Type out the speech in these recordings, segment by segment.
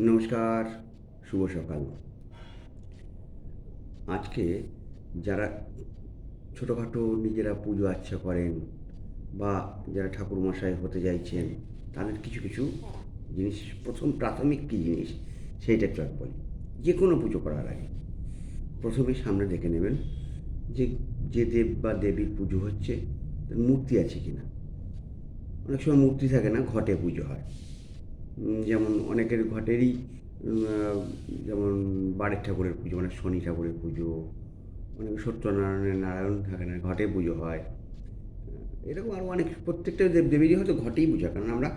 নমস্কার, শুভ সকাল। আজকে যারা ছোটোখাটো নিজেরা পুজো আচ্ছা করেন বা যারা ঠাকুর মশাই হতে চাইছেন, তাদের কিছু কিছু জিনিস, প্রথম প্রাথমিক কী জিনিস, সেইটা একটু এক বলি। যে কোনো পুজো করার আগে প্রথমে সামনে দেখে নেবেন যে যে দেব বা দেবীর পুজো হচ্ছে, তার মূর্তি আছে কিনা। অনেক সময় মূর্তি থাকে না, ঘটে পুজো হয়। যেমন অনেকের ঘটেরই যেমন বাড়ির ঠাকুরের পুজো মানে শনি ঠাকুরের পুজো, অনেক সত্যনারায়ণের নারায়ণ থাকে না, ঘটে পুজো হয়। এরকম আরও অনেক, প্রত্যেকটা দেব দেবীরই হয়তো ঘটেই পুজো, কারণ আমরা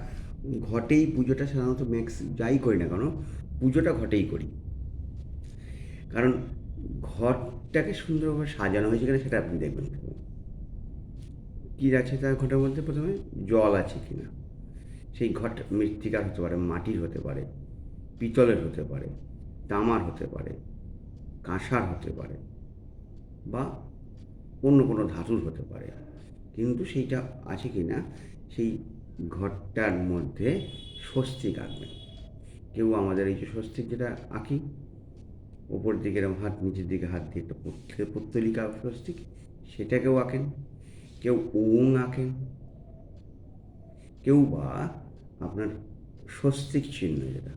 ঘটেই পুজোটা সাধারণত ম্যাক্স যাই করি না কেন, পুজোটা ঘটেই করি। কারণ ঘরটাকে সুন্দরভাবে সাজানো হয়েছে কিনা সেটা আপনি দেখবেন। কী আছে তার ঘটের মধ্যে প্রথমে? জল আছে কিনা? সেই ঘট মৃত্তিকার হতে পারে, মাটির হতে পারে, পিতলের হতে পারে, তামার হতে পারে, কাঁসার হতে পারে বা অন্য কোনো ধাতুর হতে পারে। কিন্তু সেইটা আছে কি না, সেই ঘরটার মধ্যে স্বস্তিক আঁকবেন কেউ আমাদের এই যে স্বস্তিক যেটা আঁকি, ওপর দিকে এরকম হাত, নিচের দিকে হাত দিয়ে একটা পুত্তলিকা স্বস্তিক, সেটাকেও আঁকেন। কেউ ওং আঁকেন। কেউ বা আপনার স্বস্তিক চিহ্ন যেটা,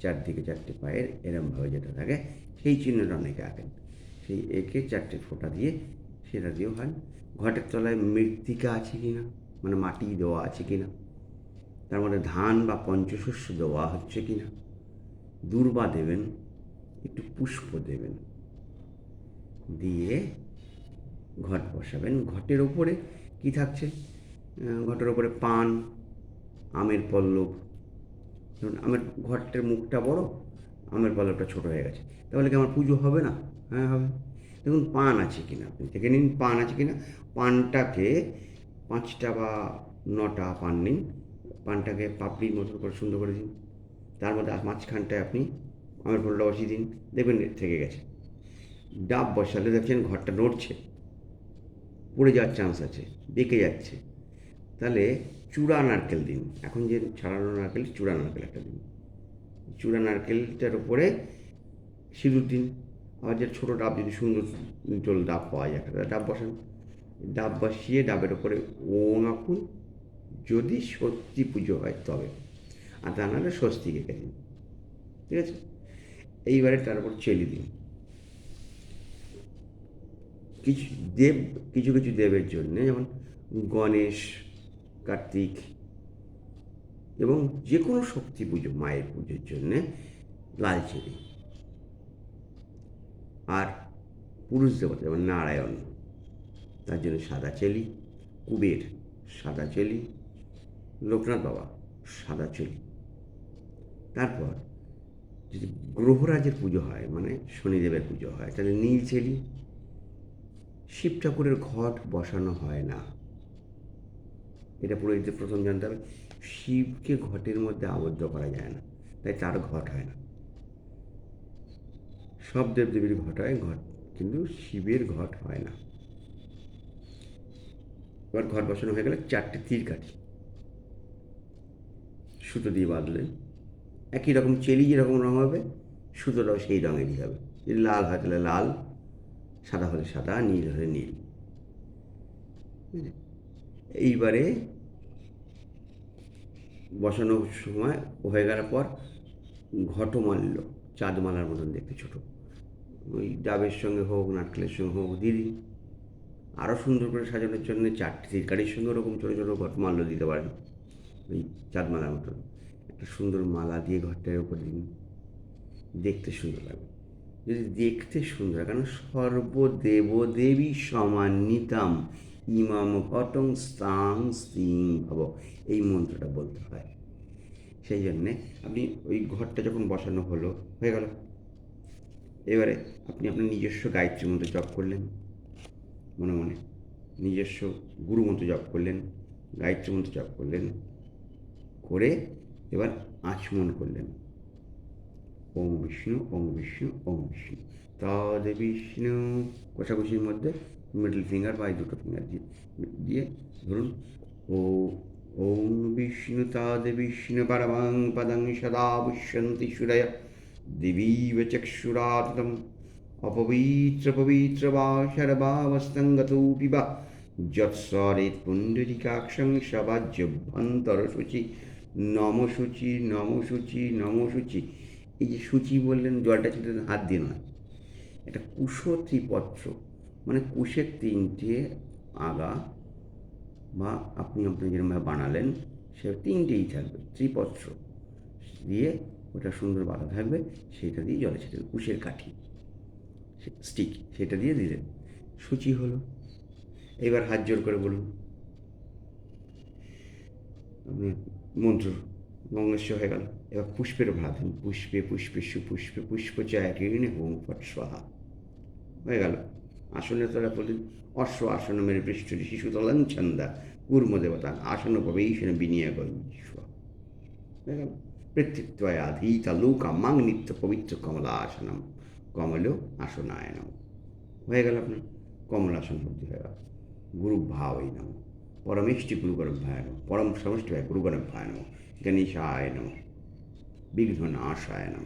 চারদিকে চারটে পায়ের এরমভাবে যেটা থাকে, সেই চিহ্নটা অনেকে আঁকেন। সেই একে চারটে ফোঁটা দিয়ে সেটা দিয়েও হয় ঘটের তলায় মৃত্তিকা আছে কি না মানে মাটি দেওয়া আছে কি না তার মধ্যে ধান বা পঞ্চশস্য দেওয়া হচ্ছে কি না দূর্বা দেবেন, একটু পুষ্প দেবেন। দিয়ে ঘট বসাবেন। ঘটের ওপরে কি থাকছে? ঘটের ওপরে পান, আমের পল্লব। ধরুন আমের ঘরটার মুখটা বড়, আমের পল্লবটা ছোট হয়ে গেছে। তাহলে কি আমার পুজো হবে না? হ্যাঁ হবে। দেখুন, পান আছে কিনা? আপনি দেখে নিন, পান আছে কিনা? পানটাকে পাঁচটা বা নটা পান নিন। পানটাকে পাপড়ির মতো করে সুন্দর করে দিন। তার মধ্যে মাঝখানটায় আপনি আমের পল্লবটা বসিয়ে দিন। দেখবেন থেকে গেছে। ডাব বসালে দেখছেন ঘরটা নড়ছে। পড়ে যাওয়ার চান্স আছে, বেঁকে যাচ্ছে। তাহলে চূড়া নারকেল দিন। এখন যে ছাড়ানো নারকেল, চূড়া নারকেল একটা দিন। চূড়া নারকেলটার উপরে সিঁদুর দিন। আবার যে ছোটো ডাব, যদি সুন্দর জল ডাব পাওয়া যায়, একটা ডাব বসান। ডাব বসিয়ে ডাবের ওপরে ওং আঁকুন। যদি সত্যি পুজো হয় তবে। আর তা নাহলে স্বস্তি এঁকে দিন। ঠিক আছে? এইবারে তার উপর চেলি দিন। কিছু দেব, কিছু কিছু দেবের জন্যে যেমন গণেশ কার্তিক। এবং যে কোনো শক্তি পুজো, মায়ের পুজোর জন্যে লাল চেরি। আর পুরুষ দেবতা, যেমন নারায়ণ, তার জন্য সাদা চেলি, কুবের সাদা চেলি, লোকনাথ বাবা সাদা চেলি। তারপর যদি গ্রহরাজের পুজো হয় মানে শনিদেবের পুজো হয়, তাহলে নীল চেলি। শিব ঠাকুরের ঘট বসানো হয় না। এটা পুরোহিতদের প্রথম জানতে হবে, শিবকে ঘটের মধ্যে আবদ্ধ করা যায় না, তাই তার ঘট হয় না। সব দেবদেবীর ঘট হয়, ঘট, কিন্তু শিবের ঘট হয় না। এবার ঘট বসানো হয়ে গেলে, চারটে তীর কাঠি সুতো দিয়ে বাঁধলে, একই রকম চেলি যেরকম রঙ হবে, সুতোটাও সেই রঙেরই হবে। যদি লাল হয় তাহলে লাল, সাদা হলে সাদা, নীল হলে নীল? এইবারে বসানোর সময় হয়ে গেলার পর ঘটমাল্য, চাঁদমালার মতন দেখতে ছোট। ওই ডাবের সঙ্গে হোক, নারকেলের সঙ্গে হোক দিয়ে দিন আরও সুন্দর করে সাজানোর জন্য চারটি তিরকারির সঙ্গে ওরকম ছোটো ছোটো ঘট ঘটমাল্য দিতে পারেন। ওই চাঁদমালার মতন। একটা সুন্দর মালা দিয়ে ঘরটার উপর দিন। দেখতে সুন্দর লাগবে। যদি দেখতে সুন্দর কারণ সর্বদেব দেবী সমান্বিতাম, ইমাম ঘটং স্তাং স্তিং ভব। এই মন্ত্রটা বলতে হয়। সেই জন্যে আপনি ওই ঘরটা যখন বসানো হলো, হয়ে গেল। এবারে আপনি আপনার নিজস্ব গায়ত্রী মতো জপ করলেন, মনে মনে। নিজস্ব গুরু মতো জপ করলেন গায়ত্রী মন্ত্র জপ করলেন, করে এবার আচমন করলেন। ওম বিষ্ণু ওম বিষ্ণু ওম বিষ্ণু। তদ বিষ্ণু। কষাকষির মধ্যে মিডল ফিঙ্গার বা এই দুটো ফিঙ্গার দিয়ে দিয়ে ধরুন, ও ॐ विष्णुताद्विष्णुपरमां पदं सदा पुष्यन्ति सूरय दिवीव चक्षुरातम् अपवित्रपवित्र वा शर्वावस्तङ्गतोऽपि वा যৎসরেৎ পুণ্ডরিকাক্ষং সবাজ্যভ্যন্তরসূচি নমসূচি নমসূচি নমসূচি এই যে সূচি বললেন জলটা ছিল হাত দিয়ে নয় এটা কুশ ত্রিপত্র মানে কুশের তিনটে আগা বা আপনি আপনি যেরকমভাবে বানালেন, সে তিনটেই থাকবে, ত্রিপত্র। দিয়ে ওটা সুন্দর বাঁধা থাকবে, সেটা দিয়ে জলে ছেড়ে দেবেন। কুশের কাঠি। স্টিক সেটা দিয়ে দিলেন। সূচি হলো। এবার হাত জোর করে বলুন। আপনি মন্ত্র, মঙ্গেশ্ব হয়ে গেল। এবার পুষ্পের ভাড়া দেন। পুষ্পে পুষ্পে সুপুষ্পে পুষ্প চায় ঋণে হোম ফট স্বাহা। হয়ে গেল। আসনে তোরা বললেন অশ্ব আসন মেরে পৃষ্ঠটি শিশু তলান ছন্দা কূর্ম দেবতা আসন প্রবেশন বিনিয়োগ গেল পৃথিত্বয় আধীতা লোকা মাং নিত্য পবিত্র কমলা আসনম কমল আসনায়নম। হয়ে গেল আপনার কমলাসন বুদ্ধি হয়ে গেল। গুরু ভাবই নম। পরমেষ্টি গুরুগণভ্যায় নম। পরম সমষ্টিভায় গুরুগণভ্যায় নম। গণেশায় নম। বিঘ্ন নাশায় নম।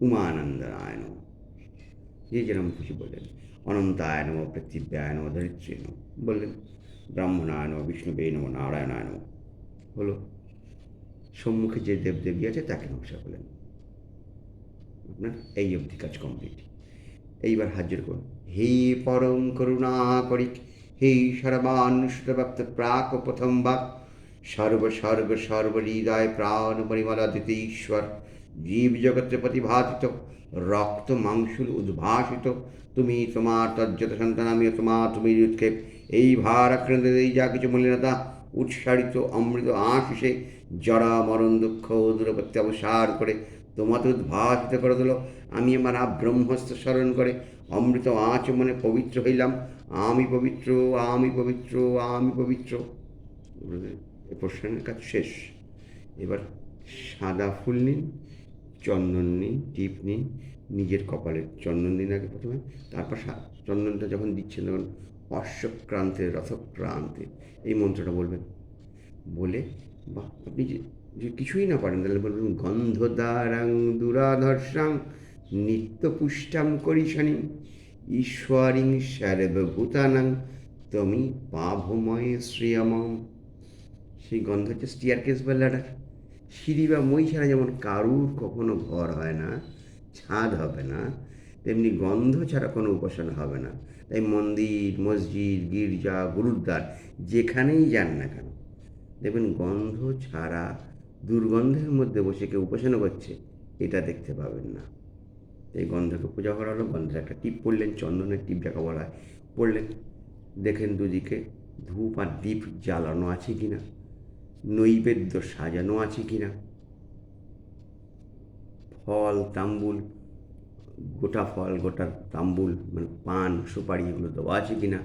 উমানন্দনায় যে যেরকম খুশি বললেন অনন্তায় নম পৃথিব্যায় নম ধরিত্রী নম বললেন ব্রাহ্মণায় নম বিষ্ণুবে নম নারায়ণায় নম হলো সম্মুখে যে দেবদেবী আছে তাকে নমস্কার করলেন। আপনার এই অবধি কাজ কমপ্লিট এইবার হাজির করুন। হে পরম করুণা করি হে সর্বানুষ্ঠব্যাপ্ত প্রাক প্রথম বাক। সর্ব সর্ব সর্বহৃদয় প্রাণ পরিমলা দ্বিতীশ্বর জীব জগতে প্রতিভাতিত। রক্ত মাংসুল উদ্ভাসিত। তুমি তোমার তজ্জত সন্তান, আমিও তোমার তুমি উৎক্ষেপ এই ভার আক্রান্ত এই যা কিছু মলিনতা উৎসারিত অমৃত আশিসে জরা মরণ দুঃখ দূরপত্তি অবসার করে তোমাতে উদ্ভাসিত করে দিল আমি আমার আপ ব্রহ্মস্ত স্মরণ করে অমৃত আচমনে পবিত্র হইলাম। আমি পবিত্র আমি পবিত্র আমি পবিত্র। এ প্রশ্নের কাজ শেষ। এবার সাদা ফুল নিন। চন্দন নিন টিপ নিন নিজের কপালে চন্দন দিন আগে প্রথমে। তারপর চন্দনটা যখন দিচ্ছেন, তখন অশ্বক্রান্তে, রথক্রান্তে, এই মন্ত্রটা বলবেন। বলে বা আপনি যে কিছুই না পারেন, তাহলে বলবেন গন্ধদ্বারাং দুরাধর্ষাং নিত্যপুষ্টাম করিশানি ঈশ্বরিং সর্বভূতানাং তুমি পাভময় শ্রিয়মম। সেই গন্ধ হচ্ছে স্টিয়ার কেস বা ল্যাডার সিঁড়ি বা মই ছাড়া যেমন কারুর কখনো ঘর হয় না, ছাদ হবে না, তেমনি গন্ধ ছাড়া কোনো উপাসনা হবে না। তাই মন্দির, মসজিদ, গির্জা, গুরুদ্বার যেখানেই যান না কেন, দেখবেন গন্ধ ছাড়া দুর্গন্ধের মধ্যে বসে কেউ উপাসনা করছে, এটা দেখতে পাবেন না। এই গন্ধকে পূজা করা হলো, গন্ধের একটা টিপ পড়লেন, চন্দনের টিপ যাকে বলা হয়, পড়লেন, দেখেন দুদিকে ধূপ আর দীপ জ্বালানো আছে কি না নৈবেদ্য সাজানো আছে কিনা ফল, তাম্বুল, গোটা ফল, গোটা তাম্বুল মানে পান, সুপারি এগুলো দেওয়া আছে কি না?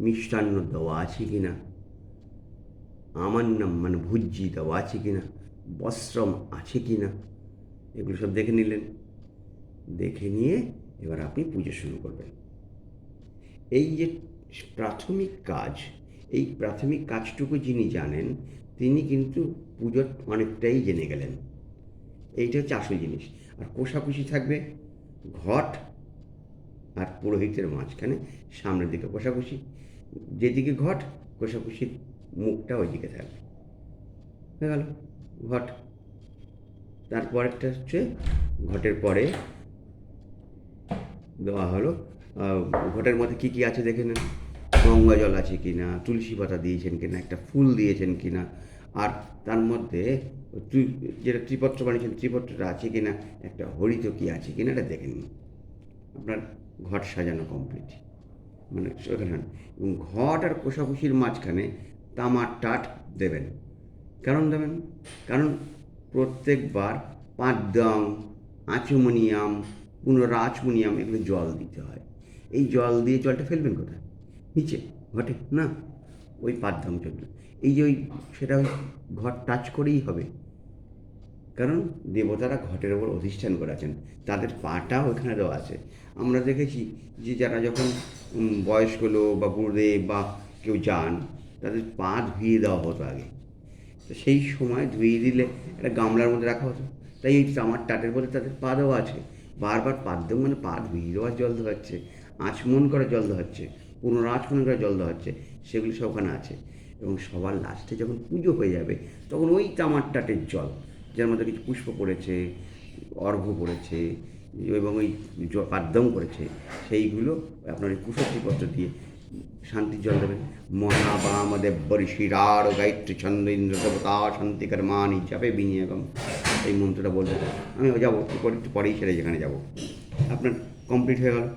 মিষ্টান্ন দেওয়া আছে কি না? আমান্নম মানে ভুজ্জি দেওয়া আছে কিনা বস্ত্রম আছে কি না? এগুলো সব দেখে নিলেন। দেখে নিয়ে এবার আপনি পুজো শুরু করবেন। এই যে প্রাথমিক কাজ, এই প্রাথমিক কাজটুকু যিনি জানেন তিনি কিন্তু পুজোর অনেকটাই জেনে গেলেন। এইটা হচ্ছে আসল জিনিস। আর কোষাকুষি থাকবে ঘট আর পুরোহিতের মাঝখানে সামনের দিকে কোষাকুষি। যেদিকে ঘট, কোষাকুষির মুখটা ওইদিকে থাকবে। হয়ে গেল, ঘট। তারপরেরটা হচ্ছে ঘটের পরে দেওয়া হলো ঘটের মধ্যে কী কী আছে দেখে নেন? গঙ্গা জল আছে কি না তুলসী পাতা দিয়েছেন কিনা? একটা ফুল দিয়েছেন কিনা? আর তার মধ্যে যেটা ত্রিপত্র বানিয়েছেন, ত্রিপত্রটা আছে কিনা, একটা হরিত কি আছে কিনা, এটা দেখে নিন। আপনার ঘট সাজানো কমপ্লিট মানে সেখানে এবং ঘট আর কোষাকুষির মাঝখানে তামার টাট দেবেন। কারণ দেবেন? কারণ প্রত্যেকবার পাদ্যম আচমনিয়াম, পুনরাচমনিয়াম, এগুলো জল দিতে হয়। এই জল দিয়ে জলটা ফেলবেন কোথায়? নিচে, ঘটে, না? ওই জলটা এই যে ওই সেটা ওই ঘট টাচ করেই হবে। কারণ দেবতারা ঘটের ওপর অধিষ্ঠান করে আছেন তাদের পাটা ওখানে দেওয়া আছে। আমরা দেখেছি যে যারা যখন বয়স্ক লোক বা গুরুদেব বা কেউ যান, তাদের পা ধুয়ে দেওয়া হতো আগে। তো সেই সময় ধুয়ে দিলে একটা গামলার মধ্যে রাখা হতো। তাই এই তামার টাটের মধ্যে তাদের পা দেওয়া আছে। বারবার পা দেওয়া মানে পা ধুয়ে দেওয়ার জল ধোয়াচ্ছে, আচমন করে জল ধোয়াচ্ছে পুনর আচমন করে জল ধোয়াচ্ছে। সেগুলি সব ওখানে আছে। এবং সবার লাস্টে যখন পুজো হয়ে যাবে, তখন ওই তামার টাটের জল, যার মধ্যে কিছু পুষ্প পড়েছে, অর্ঘ্য পড়েছে, এবং ওই পাদ্যম করেছে, সেইগুলো আপনার ওই কুশক্তিপত্র দিয়ে শান্তির জল দেবেন। মহাবাম দেব্বরি শিরার গায়ত্রী ছন্দ ইন্দ্র দেবতা শান্তিকর মানি যাবে বিনিয়োগম। এই মন্ত্রটা বলব আমি যাব, একটু পরে, একটু পরেই সেরে যেখানে যাব। আপনার কমপ্লিট হয়ে গেল।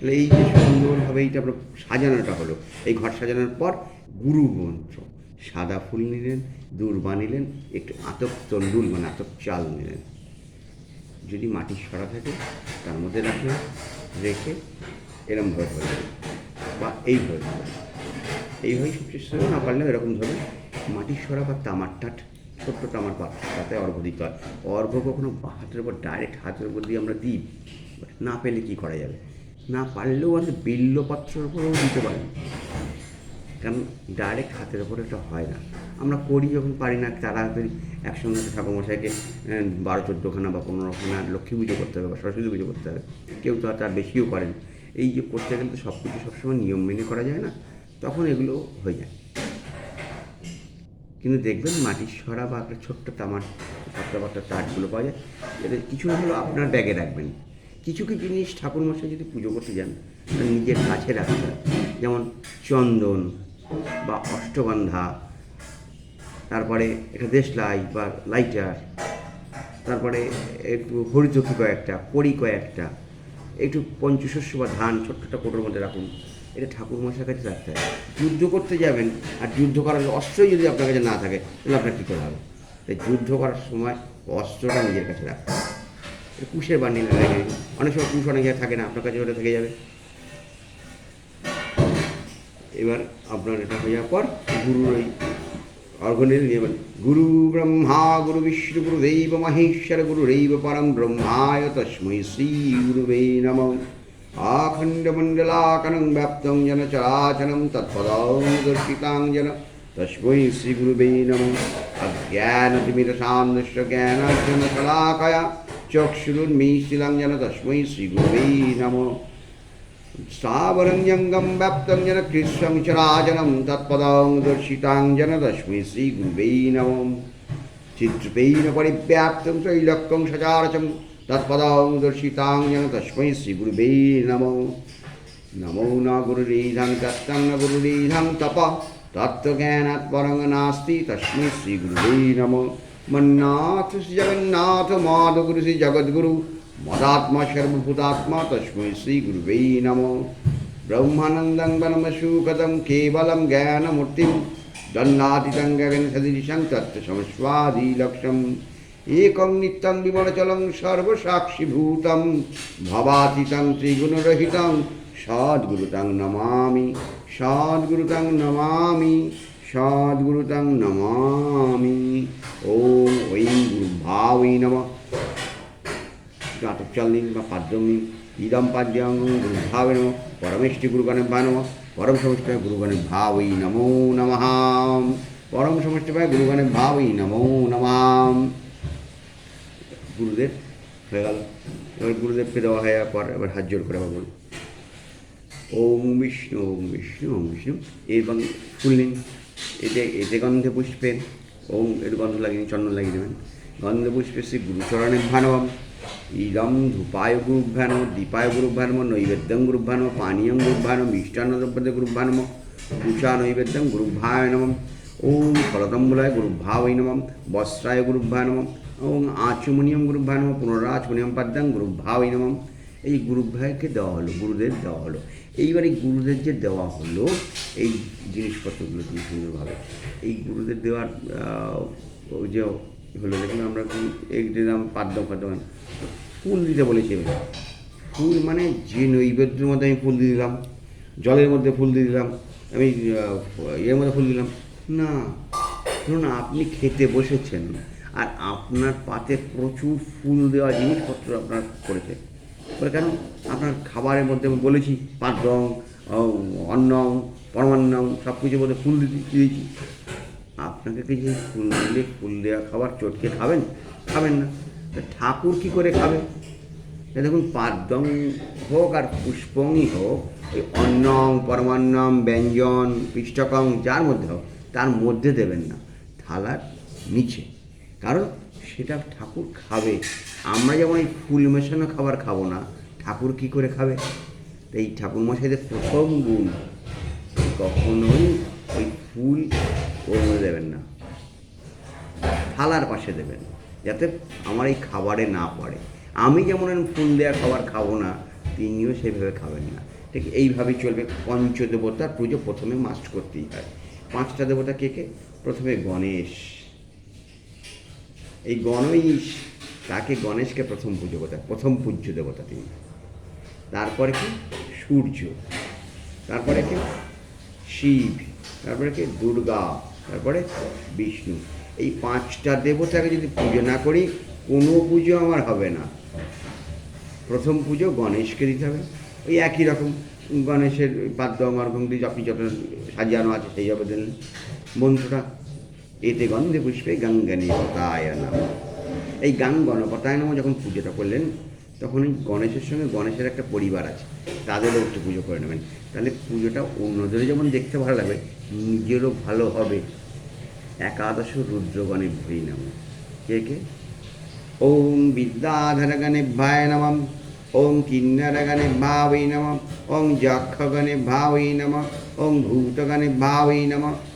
তাহলে এই যে সুন্দরভাবে এইটা আপনার সাজানোটা হলো। এই ঘর সাজানোর পর গুরু মন্ত্র, সাদা ফুল নিলেন, দূর্বা নিলেন, একটু আতপ তন্ডুল মানে আতপ চাল নিলেন। যদি মাটির সরা থাকে, তার মধ্যে রাখলেন, রেখে এরমভাবে ধরে দেবেন বা এইভাবে ধরবেন এইভাবেই সবচেয়ে শ্রেয় না পারলে এরকম ধরবেন মাটির সরা বা তামার টাট ছোট্ট তামার পাত্র তাতে অর্ঘ দিতে হয়। অর্ঘ কখনো হাতের উপর ডাইরেক্ট হাতের উপর দিয়ে আমরা দিই। না পেলে কী করা যাবে? না পারলেও আমাদের বিল্লপাত্রের উপরেও দিতে পারি কারণ ডাইরেক্ট হাতের উপরে এটা হয় না। আমরা করি যখন পারি না, তারা একসঙ্গে ঠাকুরমশাইকে বারো চোদ্দোখানা বা পনেরোখানা লক্ষ্মী পুজো করতে হবে বা সরস্বতী পুজো করতে হবে, কেউ তো তার বেশিও পারেন এই যে করতে গেলে তো সব কিছু সবসময় নিয়ম মেনে করা যায় না, তখন এগুলো হয়ে যায়। কিন্তু দেখবেন মাটির সরা বা একটা ছোট্ট তামার পাতলা পাতলা টাটগুলো পাওয়া যায় এটা কিছু হলেও আপনার ব্যাগে রাখবেন। কিছু কিছু জিনিস ঠাকুরমশাই যদি পুজো করতে যান নিজের কাছে রাখতে হয়। যেমন চন্দন বা অষ্টগন্ধা, তারপরে একটা দেশলাই বা লাইটার, তারপরে একটু হরিচকি কয়েকটা কড়ি কয়েকটা, একটু পঞ্চশস্য বা ধান, ছোট্ট একটা কোটোর মধ্যে রাখুন। এটা ঠাকুর মশার কাছে রাখতে হয়। যুদ্ধ করতে যাবেন আর যুদ্ধ করার অস্ত্রই যদি আপনার কাছে না থাকে, তাহলে আপনার কী করে হবে? তাই যুদ্ধ করার সময় অস্ত্রটা নিজের কাছে রাখতে হবে কুশের বান্ডিল দিন। অনেক সময় কুশ অনেক জায়গায় থাকে না, আপনার কাছে ওটা থেকে যাবে। এবার আপনার এটা হয়ে যাওয়ার পর গুরুর ওই অর্ঘনের নিয়মন গুরু ব্রহ্মা, গুরু বিষ্ণু, গুরু দেব মহেশ্বর, গুরু রেব পরম ব্রহ্মায় তস্मै শ্রী গুরুবে নম। আখণ্ডমণ্ডলাকরং ব্যাপ্তং জন চরাচরম তৎপদং দর্শিতাং জন তস্मै শ্রী গুরুবে নম। অজ্ঞানতিমিরসান্দস্য জ্ঞানার্জন चक्षुरुन्मीशिलं जन तस्मै श्रीगुरुवै नमो स्थावरञ्जङ्गं व्याप्तं जन कृष्णं चराजनं तत्पदं दर्शितां जन तस्मै श्रीगुरुवै नमो चित्रपेन परिव्याप्तं त्रैलक्कं सचारचं तत्पदं दर्शितां जन तस्मै श्रीगुरुवै नमो नमो न गुरुरीधं दत्तं न गुरुरीधं तप तत्त्वज्ञानात् परं नास्ति तस्मै श्रीगुरुवै नमो मन्नाथ श्री जगन्नाथ माधुगुरु श्री जगद्गुरु मदात्मा सर्वभूतात्मा तस्मै श्रीगुरुवे नमः ब्रह्मानन्दं वनमशूकदं केवलं ज्ञानमूर्तिं दण्डातीतं गगनसदृशं तत्त्वसमस्वादिलक्ष्यम् एकं नित्यं विमलचलं सर्वसाक्षिभूतं भवातीतं त्रिगुणरहितं सद्गुरुतं नमामि सद्गुरुतं नमामि सद्गुरुतं नमामि ওম ঐং গুরুভাবৈ নম চাতুর্চাল্লিং বা পাদ্রমিং ইদম পাদ্যং গুরু ভাব নম পরমেষ্টি গুরুগণে ভা নম পরম সমষ্টি গুরুগণে ওই নমো নমহাম পরম সমষ্টি পায় গুরুগণে ওই নমো নমাম গুরুদেব হয়ে গেল এবার গুরুদেবকে দেওয়া হয়ে পর এবার হাত জোর করে বলুন ওম বিষ্ণু ওম বিষ্ণু ওম বিষ্ণু এবং ফুললিন এতে এতে গন্ধে পুষ্পেন ওম একটু গন্ধ লাগিয়ে চন্দন লাগিয়ে দেবেন। শ্রী গুরুচরণে ভানবম। ইদম ধূপায় গুরুভ্যানম, দীপায় গুরুভ্যা নৈবেদ্যম নৈবেদ্যং গুরুভ্যা নম পানীয়ং গুরুভ্যা নম মিষ্টান্ন দ্রব্যদে গুরুভ্যা নম পূষা নৈবেদ্যং গুরুভ্যায় নমঃ। ওম ফলতম্বুলায় গুরুভাবৈ নমঃ। বস্ত্রায় গুরুভ্যা নমঃ ওম আচমনিয়ম গুরুভ্যা নমঃ পুনরাচমনিয়ম পাদ্যাং গুরুভাবৈ নমঃ। এই গুরুভাইকে দেওয়া হলো, গুরুদেব দেওয়া হলো। এইবার এই গুরুদেব যে দেওয়া হলো, এই জিনিসপত্রগুলো খুব সুন্দরভাবে এই গুরুদের দেওয়ার ওই যে হলো দেখুন আমরা কি এই দিলাম পাদ্য পাদ্য ফুল দিতে বলেছি এবার। ফুল মানে যে নৈবেদ্যের মধ্যে আমি ফুল দিয়ে দিলাম, জলের মধ্যে ফুল দিয়ে দিলাম, আমি ইয়ের মধ্যে ফুল দিলাম। না ধরুন আপনি খেতে বসেছেন, আর আপনার পাতে প্রচুর ফুল দেওয়া জিনিসপত্র আপনার করেছে। বলে, কেন? আপনার খাবারের মধ্যে আমি বলেছি পাদ্যং অন্নং পরমান্নং সব কিছুর মধ্যে ফুল দিয়েছি। আপনাকে কি যে ফুল দিলে ফুল দেওয়া খাবার চটকে খাবেন? খাবেন না। ঠাকুর কি করে খাবে? দেখুন পাদ্যং হোক আর পুষ্পংই হোক ওই অন্নং পরমান্নম ব্যঞ্জন পিষ্টকং যার মধ্যে হোক, তার মধ্যে দেবেন না। থালার নিচে। কারণ সেটা ঠাকুর খাবে। আমরা যেমন এই ফুল মেশানো খাবার খাব না, ঠাকুর কি করে খাবে? এই ঠাকুর মশাইদের প্রথম গুণ, কখনোই ওই ফুল ওর মধ্যে দেবেন না। থালার পাশে দেবেন, যাতে আমার এই খাবারে না পড়ে। আমি যেমন ফুল দেওয়া খাবার খাব না, তিনিও সেইভাবে খাবেন না। ঠিক এইভাবেই চলবে, পঞ্চদেবতার পুজো প্রথমে মাস্ট করতেই হয়। পাঁচটা দেবতা কে কে? প্রথমে গণেশ এই গণেশ তাকে গণেশকে প্রথম পুজো করতে প্রথম পূজ্য দেবতা তিনি। তারপরে কি? সূর্য। তারপরে কি? শিব। তারপরে কি? দুর্গা। তারপরে বিষ্ণু। এই পাঁচটা দেবতাকে যদি পুজো না করি, কোনো পুজো আমার হবে না। প্রথম পুজো গণেশকে দিতে হবে। ওই একই রকম গণেশের পাদ্য আমার দিয়ে আপনি যত সাজানো আছে সেইভাবে দিলেন মন্ত্রটা এতে গন্ধে পুষ্পে গঙ্গানি পতায় নাম। এই গাং গণপতায় নাম যখন পুজোটা করলেন, তখন ওই গণেশের সঙ্গে গণেশের একটা পরিবার আছে, তাদেরও একটু পুজো করে নেবেন। তাহলে পুজোটা অন্যদেরও যেমন দেখতে ভালো লাগবে, নিজেরও ভালো হবে। একাদশ রুদ্রগণে ভরি নাম। কে কে? ওম বিদ্যাধরগণে ভায় নমঃ। ওম কিন্নরগণে ভাবৈ নমঃ। ওম যক্ষগণে ভাবৈ নমঃ। ওম ভূতগণে ভাবৈ নমঃ ওম পিশাচগণে ভাবৈ নমঃ।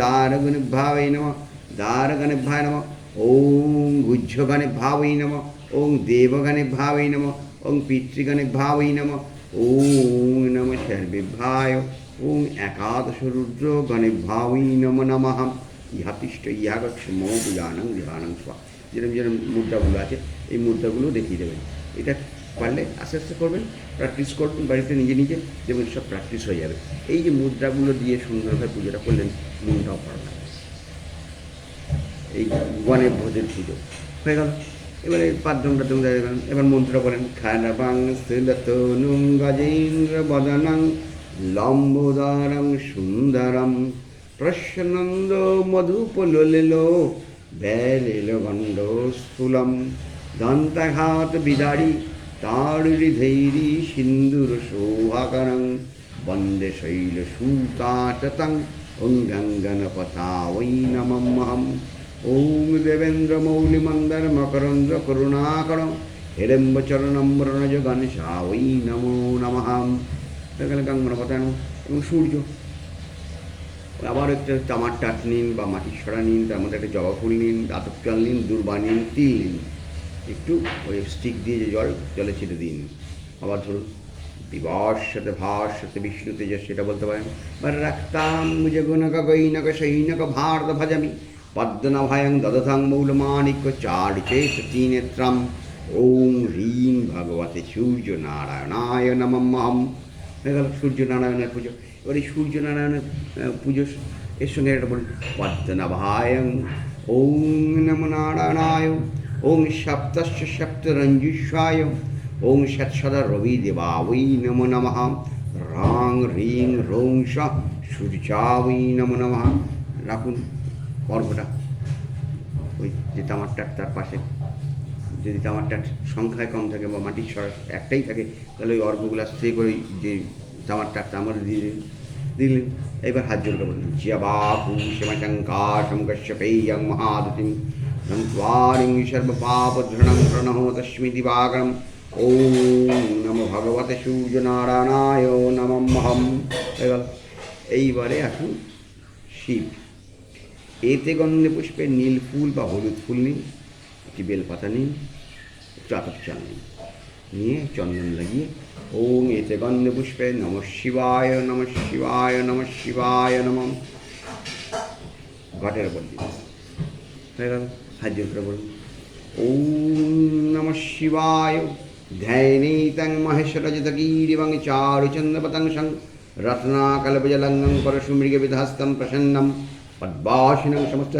দারগণে ভাবৈ নমঃ দারগণে ভায় নমঃ ওম গুজ্জগণে ভাবৈ নমঃ ওম দেবগণে ভাবৈ নমঃ ওম পিতৃগণে ভাবৈ নমঃ ওম নম সর্বেভ্যায় ওম একাদশ রুদ্র গণে ভাবৈ নম নমঃ ইহাতিষ্ঠ ইহাগচ্ছ মৌ বুজানং ধ্যানং স্বা যেরকম যেরকম মুদ্রাগুলো আছে এই মুদ্রাগুলো দেখিয়ে দেবেন। এটা পারলে আস্তে আস্তে করবেন প্র্যাকটিস করবেন, বাড়িতে নিজে নিজে দেখবেন সব প্র্যাকটিস হয়ে যাবে। এই যে মুদ্রাগুলো দিয়ে সুন্দরভাবে পুজোটা করলেন, মনটাও ভালো লাগবে এই গণের ভোজের পুজো হয়ে গেল। এবারে পাদ্যং টাদ্যং দেবেন এবার মন্ত্র বলেন খানাবাং শ্রীলতনুং গজেন্দ্র বদনং লম্বোদারং সুন্দরম প্রশ্নন্দ মধুপলিল ব্যালিল গণ্ড স্থূলম দন্তঘাত বিদারি তার হৃধৈরি সিন্দুর শোভাকরং বন্দে শৈল সুতাটতং অঙ্গাঙ্গনপতা ওই নমহম ওম দেবেন্দ্র মৌলি মন্দর মকরন্দ্র করুণাকর হিড়ম্ব চরণম্বরণজ গণেশা ওই নমো নমহাম এখানে গাঙ্গনপতায়ন এবং সূর্য আবার একটা তামার টাট নিন বা মাটির ছড়া নিন তার মধ্যে একটা জবা ফুল নিন জল নিন দুর্বা নিন তিল নিন একটু ওই স্টিক দিয়ে যে জল, জলে ছিটে দিন। আবার ধরুন বিবাসতে ভাসতে বিষ্ণু তেজস সেটা বলতে পারেন। বা রাখতাম জগুনক গৈনক সৈনক ভারত ভজামি। পদ্মনাভায়ং দদথাং মৌলমানিক্য চার চেত নেত্রাম। ওম হ্রিং ভগবতে সূর্য নারায়ণায় নমহম হয়ে গেল সূর্য নারায়ণের পুজো। এবার এই সূর্য নারায়ণের পুজো এর সঙ্গে একটা বলুন। পদ্মনাভায়ং ওম নম নারায়ণায়। ওম সপ্তশ্চ সপ্তরঞ্জুষায় ওম সৎসদা রবি দেবা ওই নমো নমঃ। রাং রৌং স সূর্যা ওই নমো নমঃ। রাখুন পর্বটা। ওই যে তামারটার তার পাশে। যদি তামারটার সংখ্যায় কম থাকে বা মাটির সরা একটাই থাকে, তাহলে ওই অর্ঘগুলো স্প্রে করে যে তামারটা তামার দিয়ে দিলেন। এবার হাত জোর করে বললেন জিয়াবাহু শ্যামাশঙ্কা শঙ্কশ্যপেয়ং মহাদতিম সর্বপাপধৃণং প্রণহ তস্মি দিবাকরম ওম নম ভগবতে সূর্যনারায়ণায় এইবারে আসুন শিব। এতে গন্ধে পুষ্পে নীল ফুল বা হলুদ ফুল নিন, একটি বেলপাতা নিন আতপ চাল নিন। নিয়ে চন্দন লাগিয়ে ওম এতে গন্ধে পুষ্পে নম শিবায় নম শিবায় নম শিবায়, নম। ঘটের উপর দিন। হয়ে গেল হাজির করে বলুন। ওম নম শিবায়। ধ্যানেতং মহেশ্বরজতকীরিবং চারুচন্দ্রপতং সং। রত্নাকল্পজলঙ্গং পরশুমৃগ বিধস্তম প্রসন্নম। পদ্মাসিনং সমস্ত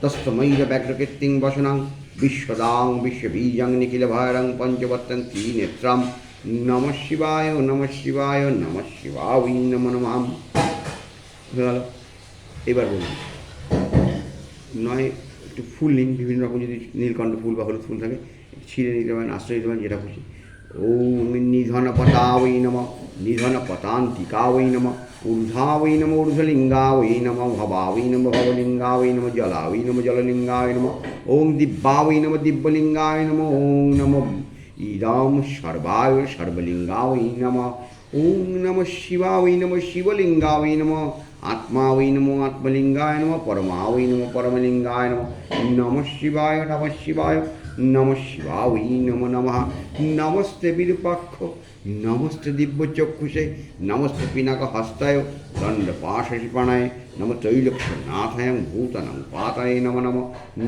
তস্তমৈর ব্যগ্রকীর্তিং বসনং। বিশ্বদাং বিশ্ববীজং নিখিলভারং পঞ্চবত্তং ত্রিনেত্রাম। নম শিবায় নম শিবায় নম শিবায় নম নমাম হয়ে গেল। এবার বলুন। নয় একটু ফুল নিন, বিভিন্ন রকম যদি নীলকণ্ঠ ফুল বা হলুদ ফুল থাকে, ছিঁড়ে নিতে পারেন, আশ্রয় নিতে পারেন, যেটা খুশি। ওম নিধন পতা বৈ নম নিধন পতান্তিকা নম ঊর্ধ্বা বৈ নম ঊর্ধ্বলিঙ্গা নম ভবা নম ভবলিঙ্গা বৈ নম জলা নম জললিঙ্গায় নম ওম দিব্যা নম দিব্যলিঙ্গায় নম ওম নম ইদম সর্বায় সর্বলিঙ্গা বৈ নম ওম নম শিবা বৈ নম শিবলিঙ্গা নম আত্মাওই নমো আত্মলিঙ্গায় নম পরমাওই নম পরমলিঙ্গায় নম নম শিবায় নম শিবায় নম শিবাওই নম নম নমস্তে বিরূপাক্ষ নমস্তে দিব্যচক্ষুষে নমস্তে পিনাক হস্তায় দণ্ড পাশিপাণায় নম তৈলক্ষনাথায় ভূতনম পাতায় নম নম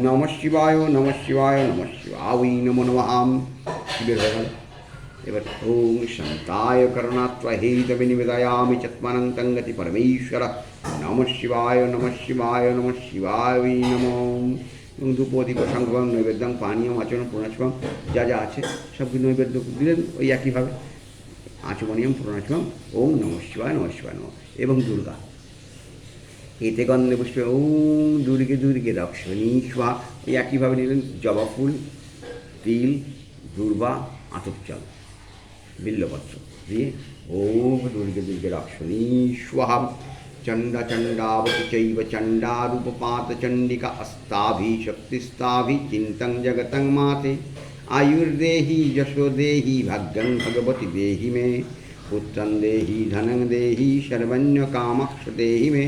নম শিবায় নম শিবায় নম শিবাওই নম নম আম শিবের এবার ওম শান্তায় করুণাত্মহেতবে নিবেদয়ামি চত্মানন্তং গতি পরমেশ্বর নম শিবায় নম শিবায় নম শিবায় নম। এবং ধূপদীপ সংখ্যম নৈবেদ্যং পানীয় আচরণ প্রণাচম যা যা আছে সব কিছু নৈবেদ্য দিলেন ওই একইভাবে। আচমনিয়ম প্রণাচম ওম নম শিবায় নম শিবায় নম এবং দুর্গা। এতে গন্ধে পুষ্পে ওম দুর্গে দুর্গে দক্ষিণী স্বা ওই একইভাবে নিলেন জবা ফুল, তিল, দুর্বা, আতপ बिल्लवत्सुप्रिय ओम दुर्गे दुर्गराक्षणीश्वः चंड चंडावत चैव चंडारूपात चंडिका अस्ताभि शक्तिस्ताभि चिंतं जगतं माते। आयुर्देहि यशो देहि भाग्यं भगवति देहि मे। पुत्रं देहि धनं देहि शर्वण्य कामक्ष देहि मे।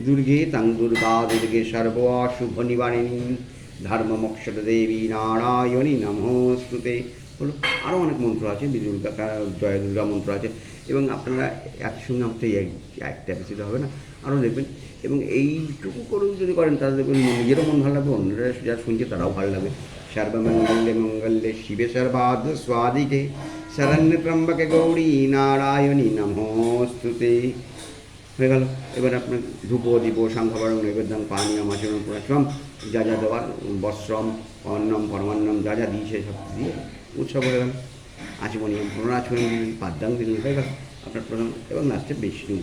दुर्गे तं दुर्गा दुर्गे सर्वाशुभनिवारिणी। धर्ममोक्षदेवी नारायणि नारायणी नमोस्तुते হলো আরও অনেক মন্ত্র আছে দুর্গা জয় দুর্গা মন্ত্র আছে, এবং আপনারা একসঙ্গে আমাদের একটা এপিসোড হবে না আরও দেখবেন। এবং এইটুকু করুন যদি করেন, তাহলে দেখবেন নিজেরও মন ভালো লাগবে, অন্যরা যারা শুনছে তারাও ভালো লাগবে। সর্বমঙ্গলে মঙ্গলে শিবে সর্বাদ স্বাদিকে শরণ্য ত্রম্বকে গৌরী নারায়ণী নমস্তুতে। হয়ে গেল। এবার আপনার ধূপ, দীপ শঙ্খবরং নৈবেদ্যং পানীয় আচরণ প্রশ্রম যা যা দেওয়ার, বস্ত্রম, অন্নম, পরমান্নম, যা যা দিয়েছে সব দিয়ে উৎসব গেল আচমনিয়ম প্রণাচরণ পাদ্যাং গেল আপনার প্রণাম এবং লাস্টে বিষ্ণু।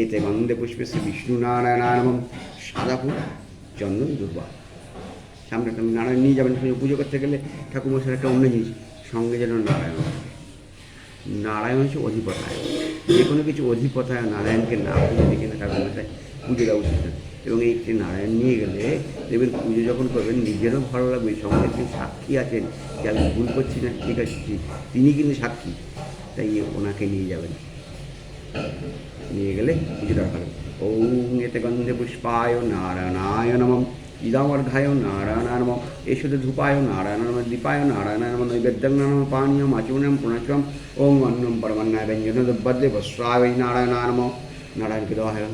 এতে গন্ধে পুষ্পে শ্রী বিষ্ণু নারায়ণ সাদা ফুল চন্দন, দুর্বা। সামনে একটা নারায়ণ নিয়ে যাবেন পুজো পুজো করতে গেলে ঠাকুরমশাই একটা অন্য জিনিস, সঙ্গে যেন নারায়ণ নারায়ণ হচ্ছে অধিপতায়। যে কোনো কিছু অধিপতায় নারায়ণকে না পুজো দেখে না ঠাকুরমশাই পুজো দেওয়া উচিত। এবং এই যে নারায়ণ নিয়ে গেলে দেখবেন পুজো যখন করবেন, নিজেরও ভালো লাগবে। সঙ্গে একজন সাক্ষী আছেন, যে আমি ভুল করছি না, ঠিক আছে তিনি কিন্তু সাক্ষী, তাই ওনাকে নিয়ে যাবেন। নিয়ে গেলে পুজোটা ভালো ওম এতে গন্ধে পুষ্পায় নারায়ণায় নমঃ। ইদামর্ঘায় নারায়ণায় নমঃ। এষুধ ধূপায় নারায়ণ নম। দীপায় নারায়ণ নম। নৈবেদ্যং নম। পানীয়ম আচমনম প্রণচম ওম অন্নম পরমান্নায় ব্যঞ্জন দুব্বদ্দে বস্রায় নারায়ণায় নম। নারায়ণকে দেওয়া হয়।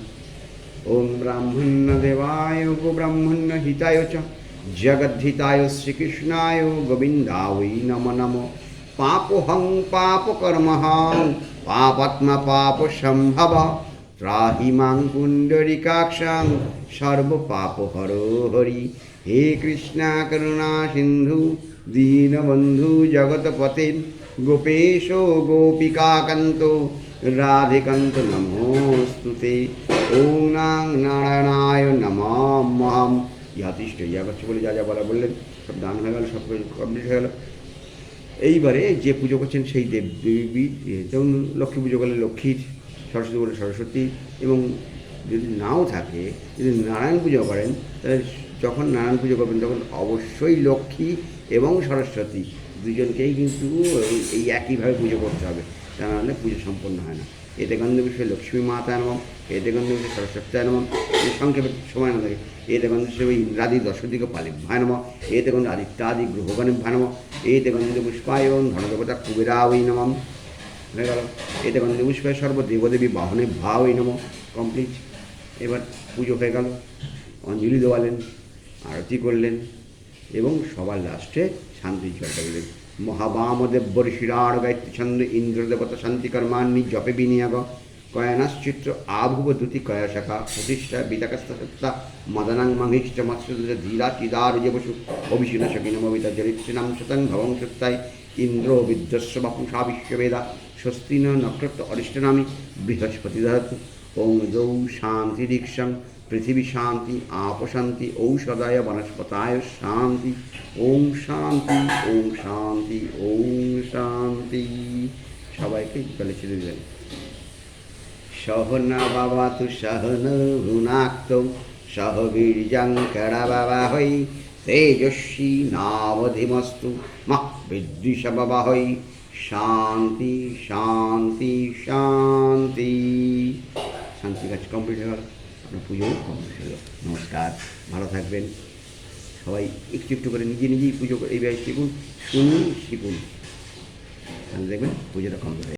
ওম ব্রাহ্মণ্য দেবায় গো ব্রাহ্মণ্য হিতায় চ। জগদ্ধিতায়, শ্রীকৃষ্ণায়, গোবিন্দায় নম নম। পাপহং পাপকর্মহং পাপাত্মা পাপ সম্ভব ত্রাহি মাং পুণ্ডরিকাক্ষং সর্ব পাপ হর। হরি হে কৃষ্ণা করুণা সিন্ধু, দীনবন্ধু জগৎপতে গোপেশ গোপিকাকান্ত রাধিকান্ত নমস্তুতে ওম নাং নারায়ণায় নমঃ ইহাতিষ্ঠ ইয়া করছে বলে যা যা বলা বললেন সব দান হয়ে গেল সব কমপ্লিট হয়ে গেল এইবারে যে পুজো করছেন সেই দেব দেবী যেমন লক্ষ্মী পুজো করলে লক্ষ্মীর সরস্বতী বলে সরস্বতী এবং যদি নাও থাকে, যদি নারায়ণ পুজো করেন, তাহলে যখন নারায়ণ পুজো করবেন, তখন অবশ্যই লক্ষ্মী এবং সরস্বতী দুজনকেই কিন্তু এই একইভাবে পুজো করতে হবে। তা পুজো সম্পন্ন হয় না এতে গন্ধ বিষয়ে লক্ষ্মী মাতা নম এতে গন্ধ বিষয়ে সরস্বতী নম এই সংক্ষেপে সময় না থাকে এতে গন্ধ বিষয়ে ইন্দ্রাদি দশদিকে পালিভ্যায় নম এতে গন্ধ আদিত্যাদি গ্রহগণিভ্যায় নম এতে গন্ধ এবং ধনদেবতা কুবেরা ওই নমম হয়ে গেল এতে গন্ধ পুষ্পায় সর্বদেবদেবী বাহনে ভাব ওই নম কমপ্লিট এবার পুজো হয়ে গেল অঞ্জলি দেওয়ালেন আরতি করলেন এবং সবার লাস্টে শান্তি চর্চা করলেন মহাবামদেব্যর শিরাড় গায়ত্রী ছন্দ ইন্দ্রদেবতা শান্তি কর্মান্নি জপে বিনিয়োগ। কয়নাশ্চিত্র আভুব দুতি কয়া শাখা প্রতিষ্ঠা বিতাকস্থা মদনাং মহিষ্ঠ মৎস্য ধীরা চিদার যে বসু অভিষিণ শকিনমবিতা জরিত্রিনাম শতং ভবং সত্তায় ইন্দ্র বিদ্যস্ব বাপুষা বিশ্ববেদা স্বস্তি নক্ষত্র অরিষ্টনামী বৃহস্পতি দহতু ওং দৌ শান্তি দীক্ষং পৃথিবী শান্তি আপ শান্তি ঔষধায় বনস্পতায় শান্তি ওং শান্তি ওং শান্তি ওং শান্তি। সবাইকে জলে ছেড়ে দেবেন সহনা বাবা তু সহন ভুনাক্ত সহ বীর্যং কেড়াবাবাহৈ তেজস্বী নাবধিমস্তু, মা বিদ্বিষ বাবাহৈ শান্তি শান্তি শান্তি। শান্তি কাজ কমপ্লিট হয়ে গেল। আপনার পুজো। কমপ্লিট হলো নমস্কার, ভালো থাকবেন। সবাই একটু একটু করে নিজে নিজেই পুজো করে এইভাবে শিখুন শুনুন, শিখুন। তাহলে দেখবেন পুজোটা কমপ্লিট